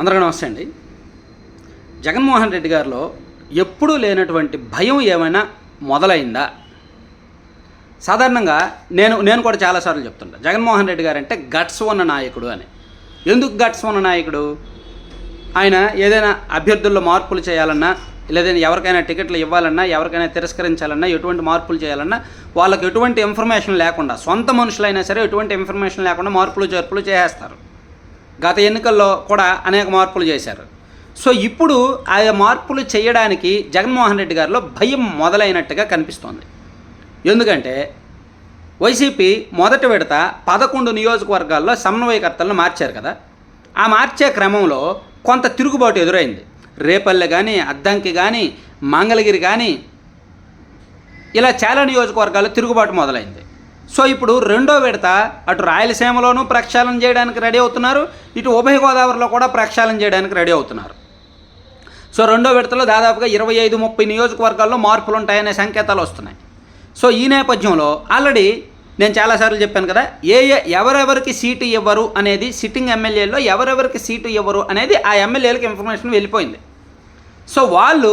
అందరికీ నమస్తే అండి. జగన్మోహన్ రెడ్డి గారిలో ఎప్పుడూ లేనటువంటి భయం ఏమైనా మొదలైందా? సాధారణంగా నేను నేను కూడా చాలాసార్లు చెప్తుంటా జగన్మోహన్ రెడ్డి గారు అంటే గట్స్ ఉన్న నాయకుడు అని. ఎందుకు గట్స్ ఉన్న నాయకుడు? ఆయన ఏదైనా అభ్యర్థుల్లో మార్పులు చేయాలన్నా లేదంటే ఎవరికైనా టికెట్లు ఇవ్వాలన్నా ఎవరికైనా తిరస్కరించాలన్నా ఎటువంటి మార్పులు చేయాలన్నా వాళ్ళకి ఎటువంటి ఇన్ఫర్మేషన్ లేకుండా సొంత మనుషులైనా సరే ఎటువంటి ఇన్ఫర్మేషన్ లేకుండా మార్పులు చేర్పులు చేసేస్తారు. గత ఎన్నికల్లో కూడా అనేక మార్పులు చేశారు. సో ఇప్పుడు ఆ మార్పులు చేయడానికి జగన్మోహన్ రెడ్డి గారిలో భయం మొదలైనట్టుగా కనిపిస్తోంది. ఎందుకంటే వైసీపీ మొదటి విడత పదకొండు నియోజకవర్గాల్లో సమన్వయకర్తలను మార్చారు కదా. ఆ మార్చే క్రమంలో కొంత తిరుగుబాటు ఎదురైంది. రేపల్లె కానీ అద్దంకి కానీ మంగళగిరి కానీ ఇలా చాలా నియోజకవర్గాల్లో తిరుగుబాటు మొదలైంది. సో ఇప్పుడు రెండో విడత అటు రాయలసీమలోనూ ప్రక్షాళన చేయడానికి రెడీ అవుతున్నారు ఇటు ఉభయ గోదావరిలో కూడా ప్రక్షాళన చేయడానికి రెడీ అవుతున్నారు. సో రెండో విడతలో దాదాపుగా ఇరవై ఐదు ముప్పై నియోజకవర్గాల్లో మార్పులు ఉంటాయనే సంకేతాలు వస్తున్నాయి. సో ఈ నేపథ్యంలో ఆల్రెడీ నేను చాలాసార్లు చెప్పాను కదా ఏ ఎవరెవరికి సీటు ఇవ్వరు అనేది సిట్టింగ్ ఎమ్మెల్యేలో ఎవరెవరికి సీటు ఇవ్వరు అనేది ఆ ఎమ్మెల్యేలకు ఇన్ఫర్మేషన్ వెళ్ళిపోయింది. సో వాళ్ళు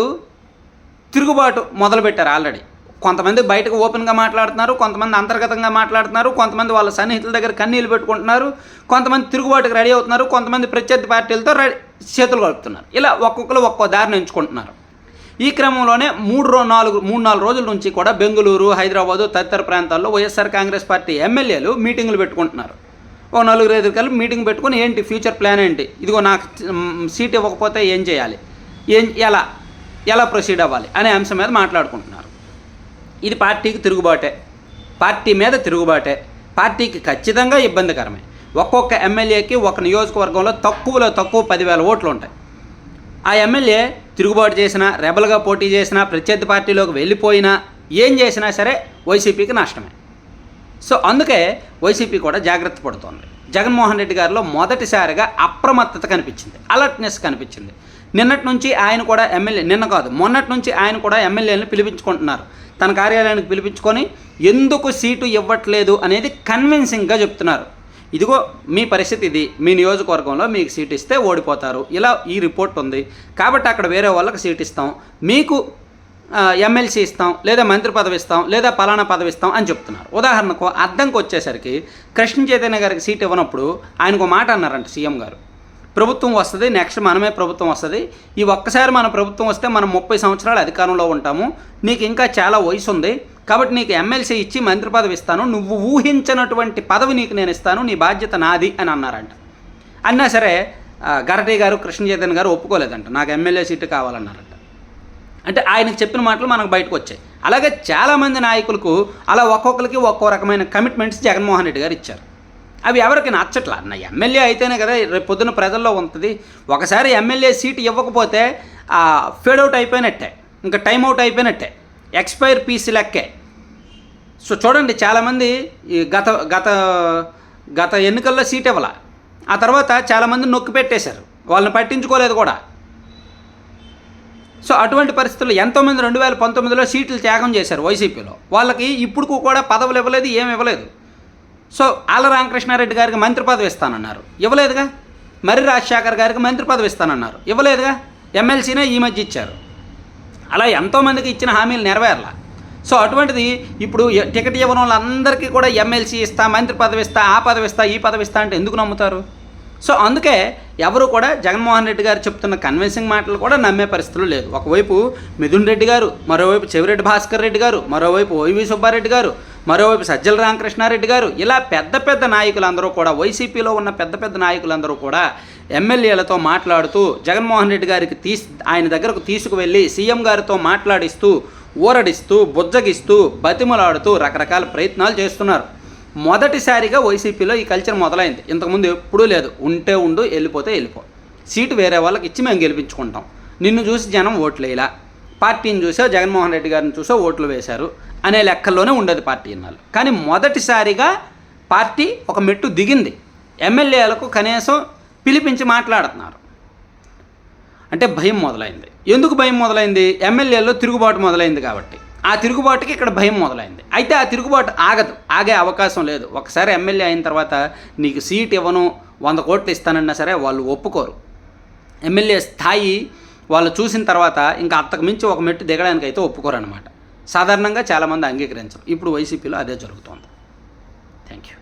తిరుగుబాటు మొదలుపెట్టారు ఆల్రెడీ. కొంతమంది బయటకు ఓపెన్గా మాట్లాడుతున్నారు కొంతమంది అంతర్గతంగా మాట్లాడుతున్నారు కొంతమంది వాళ్ళ సన్నిహితుల దగ్గర కన్నీళ్ళు పెట్టుకుంటున్నారు కొంతమంది తిరుగుబాటుకు రెడీ అవుతున్నారు కొంతమంది ప్రత్యర్థి పార్టీలతో రెడీ చేతులు కలుపుతున్నారు. ఇలా ఒక్కొక్కరు ఒక్కో దారిని ఎంచుకుంటున్నారు. ఈ క్రమంలోనే మూడు రో నాలుగు మూడు నాలుగు రోజుల నుంచి కూడా బెంగళూరు హైదరాబాదు తదితర ప్రాంతాల్లో వైఎస్ఆర్ కాంగ్రెస్ పార్టీ ఎమ్మెల్యేలు మీటింగులు పెట్టుకుంటున్నారు. ఓ నలుగురు ఐదు కలిపి మీటింగ్ పెట్టుకుని ఏంటి ఫ్యూచర్ ప్లాన్ ఏంటి? ఇదిగో నాకు సీట్ ఇవ్వకపోతే ఏం చేయాలి? ఏం ఎలా ఎలా ప్రొసీడ్ అవ్వాలి? అనే అంశం మీద మాట్లాడుకుంటున్నారు. ఇది పార్టీకి తిరుగుబాటే. పార్టీ మీద తిరుగుబాటే. పార్టీకి ఖచ్చితంగా ఇబ్బందికరమే. ఒక్కొక్క ఎమ్మెల్యేకి ఒక నియోజకవర్గంలో తక్కువలో తక్కువ పదివేల ఓట్లు ఉంటాయి ఆ ఎమ్మెల్యే తిరుగుబాటు చేసినా రెబల్గా పోటీ చేసినా ప్రత్యర్థి పార్టీలోకి వెళ్ళిపోయినా ఏం చేసినా సరే వైసీపీకి నష్టమే. సో అందుకే వైసీపీ కూడా జాగ్రత్త పడుతోంది. జగన్మోహన్ రెడ్డి గారిలో మొదటిసారిగా అప్రమత్తత కనిపించింది. అలర్ట్నెస్ కనిపించింది. నిన్నటి నుంచి ఆయన కూడా ఎమ్మెల్యే నిన్న కాదు మొన్నటి నుంచి ఆయన కూడా ఎమ్మెల్యేలను పిలిపించుకుంటున్నారు. తన కార్యాలయానికి పిలిపించుకొని ఎందుకు సీటు ఇవ్వట్లేదు అనేది కన్విన్సింగ్గా చెప్తున్నారు. ఇదిగో మీ పరిస్థితి ఇది. మీ నియోజకవర్గంలో మీకు సీట్ ఇస్తే ఓడిపోతారు. ఇలా ఈ రిపోర్ట్ ఉంది. కాబట్టి అక్కడ వేరే వాళ్ళకి సీట్ ఇస్తాం. మీకు ఎమ్మెల్సీ ఇస్తాం లేదా మంత్రి పదవి ఇస్తాం లేదా పలానా పదవి ఇస్తాం అని చెప్తున్నారు. ఉదాహరణకు అద్దంకి వచ్చేసరికి కృష్ణ చైతన్య గారికి సీట్ ఇవ్వనప్పుడు ఆయనకు మాట అన్నారంట సీఎం గారు. ప్రభుత్వం వస్తుంది నెక్స్ట్ మనమే ప్రభుత్వం వస్తుంది. ఈ ఒక్కసారి మన ప్రభుత్వం వస్తే మనం ముప్పై సంవత్సరాలు అధికారంలో ఉంటాము. నీకు ఇంకా చాలా వయసు ఉంది. కాబట్టి నీకు ఎమ్మెల్సీ ఇచ్చి మంత్రి పదవి ఇస్తాను. నువ్వు ఊహించినటువంటి పదవి నీకు నేను ఇస్తాను. నీ బాధ్యత నాది అని అన్నారంట. అన్నా సరే గరటి గారు కృష్ణ చైతన్య గారు ఒప్పుకోలేదంట. నాకు ఎమ్మెల్యే సీటు కావాలన్నారంట. అంటే ఆయనకు చెప్పిన మాటలు మనకు బయటకు వచ్చాయి. అలాగే చాలామంది నాయకులకు అలా ఒక్కొక్కరికి ఒక్కో రకమైన కమిట్మెంట్స్ జగన్మోహన్ రెడ్డి గారు ఇచ్చారు. అవి ఎవరికి నచ్చట్లా? నా ఎమ్మెల్యే అయితేనే కదా రేపు పొద్దున ప్రజల్లో ఉంటుంది. ఒకసారి ఎమ్మెల్యే సీట్ ఇవ్వకపోతే ఫేడ్ అవుట్ అయిపోయినట్టే. ఇంకా టైం అవుట్ అయిపోయినట్టే. ఎక్స్పైర్ పీస్ లెక్కే. సో చూడండి చాలామంది ఈ గత గత గత ఎన్నికల్లో సీట్ ఇవ్వాల. ఆ తర్వాత చాలామంది నొక్కి పెట్టేశారు. వాళ్ళని పట్టించుకోలేదు కూడా. సో అటువంటి పరిస్థితుల్లో ఎంతోమంది రెండు వేల పంతొమ్మిదిలో సీట్లు త్యాగం చేశారు వైసీపీలో వాళ్ళకి ఇప్పుడు కూడా పదవులు ఇవ్వలేదు ఏమి ఇవ్వలేదు. సో ఆల రామకృష్ణారెడ్డి గారికి మంత్రి పదవి ఇస్తానన్నారు. ఇవ్వలేదుగా? మర్రి రాజశేఖర్ గారికి మంత్రి పదవి ఇస్తానన్నారు. ఇవ్వలేదుగా? ఎమ్మెల్సీనే ఈ మధ్య ఇచ్చారు. అలా ఎంతోమందికి ఇచ్చిన హామీలు నెరవేరలా. సో అటువంటిది ఇప్పుడు టికెట్ ఇవ్వడం వాళ్ళందరికీ కూడా ఎమ్మెల్సీ ఇస్తా మంత్రి పదవి ఇస్తా ఆ పదవి ఇస్తా ఈ పదవి ఇస్తా అంటే ఎందుకు నమ్ముతారు? సో అందుకే ఎవరు కూడా జగన్మోహన్ రెడ్డి గారు చెప్తున్న కన్విన్సింగ్ మాటలు కూడా నమ్మే పరిస్థితులు లేదు. ఒకవైపు మిథున్ రెడ్డి గారు మరోవైపు చెవిరెడ్డి భాస్కర్ రెడ్డి గారు మరోవైపు ఓవి సుబ్బారెడ్డి గారు మరోవైపు సజ్జల రామకృష్ణారెడ్డి గారు ఇలా పెద్ద పెద్ద నాయకులందరూ కూడా వైసీపీలో ఉన్న పెద్ద పెద్ద నాయకులందరూ కూడా ఎమ్మెల్యేలతో మాట్లాడుతూ జగన్మోహన్ రెడ్డి గారికి తీసి ఆయన దగ్గరకు తీసుకువెళ్ళి సీఎం గారితో మాట్లాడిస్తూ ఊరడిస్తూ బుజ్జగిస్తూ బతిమలాడుతూ రకరకాల ప్రయత్నాలు చేస్తున్నారు. మొదటిసారిగా వైసీపీలో ఈ కల్చర్ మొదలైంది. ఇంతకుముందు ఎప్పుడూ లేదు. ఉంటే ఉండు వెళ్ళిపోతే వెళ్ళిపో. సీటు వేరే వాళ్ళకి ఇచ్చి మేము గెలిపించుకుంటాం. నిన్ను చూసి జనం ఓట్లేలా? పార్టీని చూసో జగన్మోహన్ రెడ్డి గారిని చూసో ఓట్లు వేశారు అనే లెక్కల్లోనే ఉండేది పార్టీ ఇన్నాళ్ళు కానీ మొదటిసారిగా పార్టీ ఒక మెట్టు దిగింది. ఎమ్మెల్యేలకు కనీసం పిలిపించి మాట్లాడుతున్నారు. అంటే భయం మొదలైంది. ఎందుకు భయం మొదలైంది? ఎమ్మెల్యేలో తిరుగుబాటు మొదలైంది కాబట్టి. ఆ తిరుగుబాటుకి ఇక్కడ భయం మొదలైంది. అయితే ఆ తిరుగుబాటు ఆగదు ఆగే అవకాశం లేదు. ఒకసారి ఎమ్మెల్యే అయిన తర్వాత నీకు సీట్ ఇవ్వను వంద కోట్లు ఇస్తానన్నా సరే వాళ్ళు ఒప్పుకోరు. ఎమ్మెల్యే స్థాయి వాళ్ళు చూసిన తర్వాత ఇంకా అంతకు మించి ఒక మెట్టు దిగడానికి అయితే ఒప్పుకోరనమాట సాధారణంగా చాలామంది అంగీకరించరు. ఇప్పుడు వైసీపీలో అదే జరుగుతోంది. Thank you